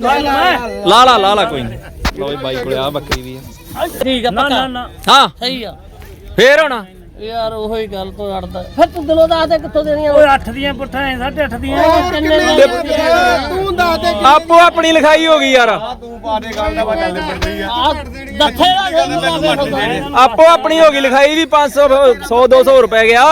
ਲਾ ਲਾ ਲਾ ਲਾ ਕੋਈ ਨਹੀਂ ਲਓ ਜੀ ਬਾਈ ਕੋਲੇ ਆ ਬੱਕਰੀ ਵੀ ਆ। ਠੀਕ ਆ ਨਾ ਨਾ ਨਾ। ਹਾਂ। ਸਹੀ ਆ। ਫੇਰ ਹੋਣਾ। ਯਾਰ ਉਹੀ ਗੱਲ ਤੋਂ ਅੜਦਾ ਫਿਰ ਤੂੰ ਦਿਲੋਂ ਦੱਸ ਦੇ ਕਿੱਥੋਂ ਦੇਣੀਆਂ ਓਏ 8 ਦੀਆਂ ਪੁੱਠਾਂ ਐ 8.5 ਦੀਆਂ ਕਿੰਨੇ ਤੂੰ ਦੱਸ ਦੇ ਆਪੋ ਆਪਣੀ ਲਿਖਾਈ ਹੋ ਗਈ ਯਾਰ। ਤੂੰ ਪਾ ਦੇ ਗੱਲ ਦਾ ਵਾ ਚੱਲਦੇ ਪੜਦੀ ਆ। ਆ ਦੱਥੇ ਦਾ ਆਪੋ ਆਪਣੀ ਹੋ ਗਈ ਲਿਖਾਈ ਵੀ 500 100 200 ਰੁਪਏ ਗਿਆ।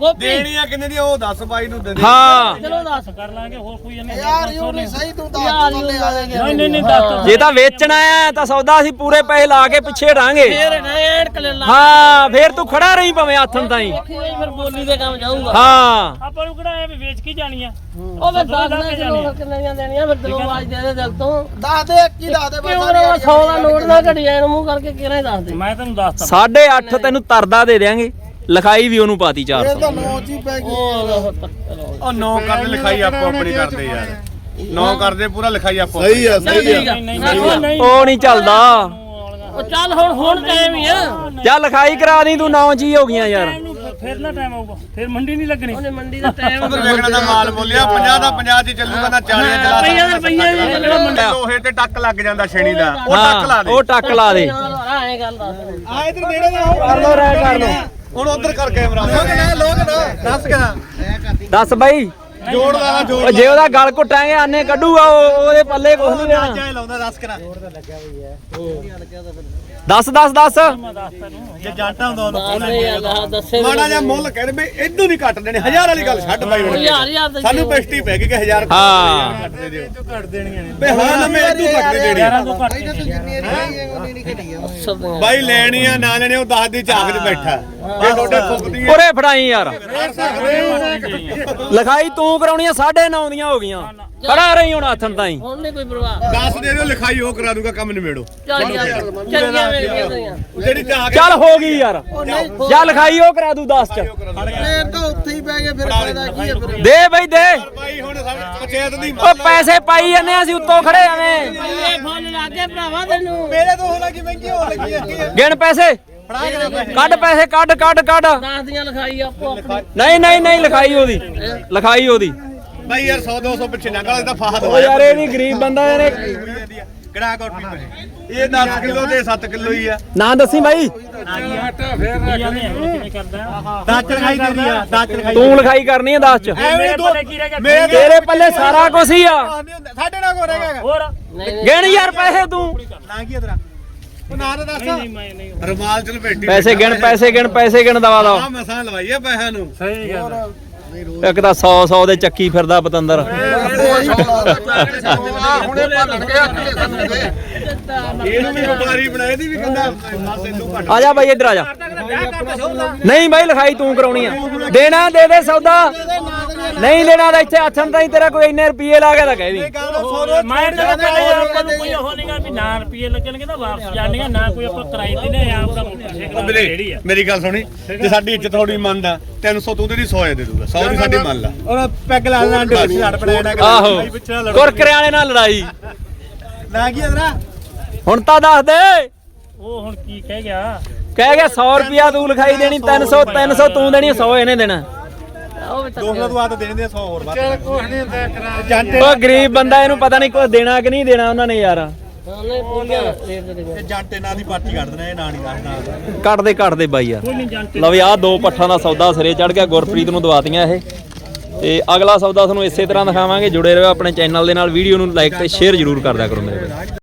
ਗੋਪੀ। ਦੇਣੀ ਆ ਕਿੰਨੇ ਦੀ ਉਹ ਦੱਸ ਬਾਈ ਨੂੰ ਦੇ ਹਾਂ। ਦਿਲੋਂ ਦੱਸ ਕਰ ਲਾਂਗੇ ਹੋਰ ਕੋਈ ਨਹੀਂ ਯਾਰ ਯੂ ਨਹੀਂ। ਸਹੀ ਤੂੰ ਦੱਸ ਯਾਰ ਤੂੰ ਯੂ ਲੈ ਆ। ਦੇ ਨਹੀਂ ਨਹੀਂ ਨਹੀਂ ਦੱਸ ਜੇ ਤਾਂ ਵੇਚਣਾ ਹੈ ਤਾਂ ਸੌਦਾ ਅਸੀਂ ਪੂਰੇ ਪੈਸੇ ਲਾ ਕੇ ਪਿੱਛੇ ਹਟਾਂਗੇ। ਫੇਰ ਨੇੜ ਕਲੇ ਲਾ ਹਾਂ ਫੇਰ ਤੂੰ ਖੜਾ ਰਹੀ ਭਵੇਂ ਹੱਥਨ ਤਾਈ। ਦੇਖੀ ਜਾਈ ਫਿਰ ਬੋਲੀ ਦੇ ਕੰਮ ਜਾਊਗਾ। ਹਾਂ। ਆਪਾਂ ਨੂੰ ਕਿਹੜਾ ਐ ਵੀ ਵੇਚ ਕੇ ਜਾਣੀ ਆ? ਉਹ ਫਿਰ ਦੱਸ ਦੇ ਕਿਲੋ ਕਿੰਨੀਆਂ ਦੇਣੀਆਂ ਫਿਰ ਦਿਲੋਂ ਆਵਾਜ਼ ਦੇ ਦੇ ਦਿਲ ਤੋਂ। ਦੱਸ ਦੇ ਕੀ ਦੱਸ ਦੇ ਕਿਉਂ ਨਾ 100 ਦਾ ਨੋਟ ਨਾ ਘੜੀ ਜਾਏ ਮੂੰਹ ਕਰਕੇ ਕਿਹੜਾ ਹੀ ਦੱਸ ਦੇ। ਮੈਂ ਤੈਨੂੰ ਦੱਸਤਾ ਸਾਢੇ ਅੱਠ ਤੈਨੂੰ ਤਰਦਾ ਦੇ ਦੇਾਂਗੇ ਲਿਖਾਈ ਵੀ ਉਹਨੂੰ ਪਾਤੀ 400 ਇਹ ਤਾਂ ਨੌ ਚ ਹੀ ਪੈ ਗਈ ਉਹ ਨੌ ਕਰਦੇ ਲਿਖਾਈ ਆਪੋ ਆਪਣੀ ਕਰਦੇ ਯਾਰ। ਨੌ ਕਰਦੇ ਪੂਰਾ ਲਿਖਾਈ ਆਪੋ ਸਹੀ ਆ ਠੀਕ ਆ। ਉਹ ਨਹੀਂ ਚੱਲਦਾ। ਉਹ ਚੱਲ ਹੁਣ ਹੁਣ ਟਾਈਮ ਹੀ ਆ। ਚੱਲ ਲਿਖਾਈ ਕਰਾ ਦੀ ਤੂੰ ਨੌ ਜੀ ਹੋ ਗਈਆਂ ਯਾਰ। ਫਿਰ ਨਾ ਟਾਈਮ ਆਊਗਾ। ਫਿਰ ਮੰਡੀ ਨਹੀਂ ਲੱਗਣੀ। ਉਹਨੇ ਮੰਡੀ ਦਾ ਟਾਈਮ ਉਧਰ ਵੇਖਣਾ ਦਾ ਮਾਲ ਬੋਲਿਆ 50 ਦਾ 50 ਦੀ ਚੱਲੂਗਾ ਨਾ 40 ਚਲਾ ਰੁਪਈਆ ਦਾ। ਰੁਪਈਆ ਮੰਡੀ। ਲੋਹੇ ਤੇ ਟੱਕ ਲੱਗ ਜਾਂਦਾ ਛੇਣੀ ਦਾ। ਉਹ ਟੱਕ ਲਾ ਦੇ। ਉਹ ਟੱਕ ਲਾ ਦੇ। ਦੇ। ਆ ਇਧਰ ਨੇੜੇ ਦਾ ਕਰ ਲੋ ਰਹਿ ਕਰ ਲੋ ਹੁਣ ਉਧਰ ਕਰ ਕੈਮਰਾ। ਲੋਕ ਨਾ ਦੱਸ ਕੇ ਦੱਸ ਬਾਈ। ਜੋੜ ਲਾ ਜੋੜ ਉਹ ਜੇ ਉਹਦਾ ਗਲ ਘੁੱਟਾਂਗੇ ਆਨੇ ਕੱਢੂਗਾ ਉਹ- ਉਹਦੇ ਪੱਲੇ ਕੁਝ ਨਹੀਂ ਰਹਿਣਾ ਲਾਉਂਦਾ ਦੱਸ ਕੇ ਨਾ ਦੱਸ ਦੱਸ ਦੱਸ। ਜੇ ਜਾਂਟਾ ਹੁੰਦਾ ਉਹਨੂੰ ਦੱਸ ਦੇ ਦੱਸ ਦੱਸੇ ਮਾੜਾ ਜਿਹਾ ਮੁੱਲ ਕਹਿੰਦੇ ਬਈ ਇਦੋਂ ਨਹੀਂ ਕੱਟ ਦੇਣੇ। ਹਜ਼ਾਰ ਵਾਲੀ ਗੱਲ ਛੱਡ ਬਾਈ ਹੁਣ। ਦੱਸੇ। ਸਾਨੂੰ ਪੈਸਟੀ ਪੈ ਗਈ ਕਿ ਹਜ਼ਾਰ ਹਾਂ। ਕੱਟ ਦੇ ਦਿਓ ਕੱਟ ਦੇਣੀਆਂ ਨੇ। ਬਈ ਹਾਂ ਨਾ ਮੈਂ ਇਦੋਂ ਕੱਟ ਦੇ ਦੇਣੀ। ਯਾਰਾਂ ਤੋਂ ਘੱਟ ਤੂੰ ਜਿੰਨੀ ਵਾਰੀ ਆਈ ਹੈ ਉਹਨੀ ਨਹੀਂ ਘਟੀ ਆ ਸਦੀਆਂ। ਬਾਈ ਲੈਣੀ ਆ ਨਾ ਲੈਣੀ ਉਹ 10 ਦੀ ਝਾਕ 'ਚ ਬੈਠਾ। ਇਹ ਤੁਹਾਡੇ ਫੁੱਕਦੀ ਉਰੇ ਫੜਾਈ ਯਾਰ। ਲਿਖਾਈ ਤੂੰ ਕਰਾਉਣੀ ਆ 9.5 ਦੀਆਂ ਹੋ ਗਈਆਂ। ਖੜਾ ਰਹੀ ਹੁਣ ਹੱਥਨ ਤਾਈ। ਹੁਣ ਨਹੀਂ ਕੋਈ ਪਰਵਾਹ। 10 ਦੇ ਦਿਓ ਲਿਖਾਈ ਉਹ ਕਰਾ ਦੂਗਾ ਕੰਮ ਨਿਬੇੜੋ। ਚੱਲ ਯਾਰ ਜਿਹੜੀ ਚੱਲ ਹੋ ਗਈ ਯਾਰ। ਜਾ ਲਿਖਾਈ ਉਹ ਕਰਾ ਦੂ 10 ਚ। ਫੇਰ ਤਾਂ ਉੱਥੇ ਹੀ ਪੈ ਗਏ ਫਿਰ ਫਾਇਦਾ ਕੀ ਹੈ ਫਿਰ? ਦੇ ਬਈ ਦੇ। ਬਾਈ ਹੁਣ ਪੰਚਾਇਤ ਦੀ ਉਹ ਪੈਸੇ ਪਾਈ ਜਾਂਦੇ ਆ, ਅਸੀਂ ਉੱਤੋਂ ਖੜੇ ਐਵੇਂ ਇਹ ਫੋਨ ਲੱਗੇ ਭਰਾਵਾ ਤੈਨੂੰ। ਮੇਰੇ ਤੋਂ ਹੋਣਾ ਕਿ ਮਹਿੰਗੀ ਹੋਣ ਲੱਗੀ ਹੈ ਗਿਣ ਪੈਸੇ। ਕੱਢ ਪੈਸੇ ਕੱਢ ਕੱਢ ਕੱਢ। ਦਸ ਦੀਆਂ ਲਿਖਾਈ ਆਪੋ ਆਪਣੀ। ਨਹੀਂ ਨਹੀਂ ਨਹੀਂ ਲਿਖਾਈ ਉਹਦੀ। ਲਿਖਾਈ ਉਹਦੀ। ਬਾਈ ਯਾਰ 100 200 ਪਿੱਛੇ ਨਾ ਗਾਲ ਇਹਦਾ ਫਾਹਾ ਉਹ ਯਾਰ ਇਹ ਨਹੀਂ ਗਰੀਬ ਬੰਦਾ ਯਾਰ ਇਹ- ਕਿਹੜਾ ਕੋਟ ਇਹ 10 ਕਿਲੋ ਤੇ 7 ਕਿਲੋ ਹੀ ਆ। ਨਾਂ ਦੱਸੀ ਬਾਈ। ਕਿਵੇਂ ਕਰਦਾ ਦਾਚ ਲਗਾਈ ਦੇਣੀ ਆ ਦਾਚ ਲਗਾਈ ਤੂੰ ਲਿਖਾਈ ਕਰਨੀ ਹੈ 10 ਚ। ਐਵੇਂ ਦੋ ਮੇਰੇ ਤੇਰੇ ਪੱਲੇ ਸਾਰਾ ਕੁਝ ਹੀ ਆ। ਸਾਡੇ ਨਾਲ ਕੋ ਰਹਿ ਗਿਆ ਗਿਣ ਯਾਰ ਪੈਸੇ ਤੂੰ। ਨਾ ਕੀ ਤੇਰਾ? ਉਹ ਨਾ ਤਾਂ ਦੱਸ। ਰਮਾਲ ਚ ਲਪੇਟੀ ਪੈਸੇ ਗਿਣ ਪੈਸੇ ਗਿਣ ਪੈਸੇ ਗਿਣ ਦਵਾ ਦਵਾ ਆ ਮਸਾਂ ਲਵਾਈਏ ਪੈਸਿਆਂ ਨੂੰ। ਸਹੀ ਗੱਲ ਇੱਕ ਤਾਂ 100 100 ਦੇ ਚੱਕੀ ਫਿਰਦਾ ਪਤੰਦਰ। ਹੁਣੇ ਭੰਨਣਗੇ ਅੱਖੇ ਸੰਦੇ ਇਹਨੂੰ ਵੀ ਵਪਾਰੀ ਬਣਾਏ ਦੀ ਵੀ ਕਹਿੰਦਾ ਬਸ ਘੱਟ ਆ ਜਾ ਬਾਈ ਇੱਧਰ ਆ ਜਾ। ਨਹੀਂ ਬਾਈ ਲਿਖਾਈ ਤੂੰ ਕਰਾਉਣੀ ਆ। ਦੇਣਾ ਦੇ ਦੇ ਸੌਦਾ। ਨਹੀਂ ਦੇਣਾ ਤਾਂ ਇੱਥੇ ਹੱਥਨ ਤਾਈ ਤੇਰਾ ਕੋਈ ਇੰਨੇ ਰੁਪਏ ਲਾ ਕੇ ਤਾਂ ਕਹਿ ਦੀ ਮੈਂ ਤਾਂ ਕਹਿੰਦਾ ਆਪਾਂ ਨੂੰ ਕੋਈ ਉਹ ਨਹੀਂਗਾ ਵੀ ਨਾ ਰੁਪਏ ਲੱਗਣਗੇ ਤਾਂ ਵਾਪਸ ਜਾਣੀਆਂ ਨਾ ਕੋਈ ਆਪਾਂ ਕਿਰਾਏ ਤੇ ਨੇ ਆਪ ਦਾ ਮੋਟਰਸਾਈਕਲ ਜਿਹੜੀ ਆ। ਮੇਰੀ ਗੱਲ ਸੁਣੀ ਜੇ ਸਾਡੀ ਇੱਜ਼ਤ ਥੋੜੀ ਮੰਨਦਾ 300 ਤੂੰ ਤੇਰੀ 100 ਦੇ ਦੂਗਾ 100 ਦੀ ਸਾਡੀ ਮੰਨ ਲਾ। ਉਹ ਪੈਗ ਲਾ ਲਾਂ ਦੇ ਵਿੱਚ ਲੜ ਪੜਿਆ ਆਹੋ ਕੁਰਕਰੇ ਵਾਲੇ ਨਾਲ ਲੜਾਈ। ਨਾ ਕੀ ਅਦਰਾ ਹੁਣ ਤਾਂ ਦੱਸ ਦੇ। ਉਹ ਹੁਣ ਕੀ ਕਹਿ ਗਿਆ? ਕਹਿ ਗਿਆ 100 ਰੁਪਿਆ ਤੂੰ ਲਿਖਾਈ ਦੇਣੀ 300 300 ਤੂੰ ਦੇਣੀ 100 ਇਹਨੇ ਦੇਣਾ। ਉਹ ਵੀ ਦੋਸਤਾਂ ਤੋਂ ਆਦ ਦੇਣ ਦੇ 100 ਹੋਰ ਬਾਅਦ ਉਹ ਗਰੀਬ ਬੰਦਾ ਇਹਨੂੰ ਪਤਾ ਨਹੀਂ ਕੋਈ ਦੇਣਾ ਕਿ ਨਹੀਂ ਦੇਣਾ ਉਹਨਾਂ ਨੇ ਯਾਰ। ਨਹੀਂ ਪੂਰੀਆਂ ਰੇਟ ਦੇ ਦੇ ਜੰਟੇ ਨਾਲ ਦੀ ਪਾਰਟੀ ਕੱਢ ਦੇਣਾ ਇਹ ਨਾ ਨਹੀਂ ਦੱਸਦਾ ਕੱਟ ਦੇ ਕੱਟ ਦੇ ਬਾਈ ਯਾਰ। ਲਓ ਵੀ ਆਹ ਦੋ ਪੱਠਾਂ ਦਾ ਸੌਦਾ ਸਿਰੇ ਚੜ ਗਿਆ ਗੁਰਪ੍ਰੀਤ ਨੂੰ ਦਵਾਤੀਆਂ ਇਹ। ਤੇ ਅਗਲਾ ਸੌਦਾ ਤੁਹਾਨੂੰ ਇਸੇ ਤਰ੍ਹਾਂ ਦਿਖਾਵਾਂਗੇ ਜੁੜੇ ਰਹੋ ਆਪਣੇ ਚੈਨਲ ਦੇ ਨਾਲ ਵੀਡੀਓ ਨੂੰ ਲਾਈਕ ਤੇ ਸ਼ੇਅਰ ਜ਼ਰੂਰ ਕਰਦਿਆ ਕਰੋ ਮੇਰੇ ਵੀਰ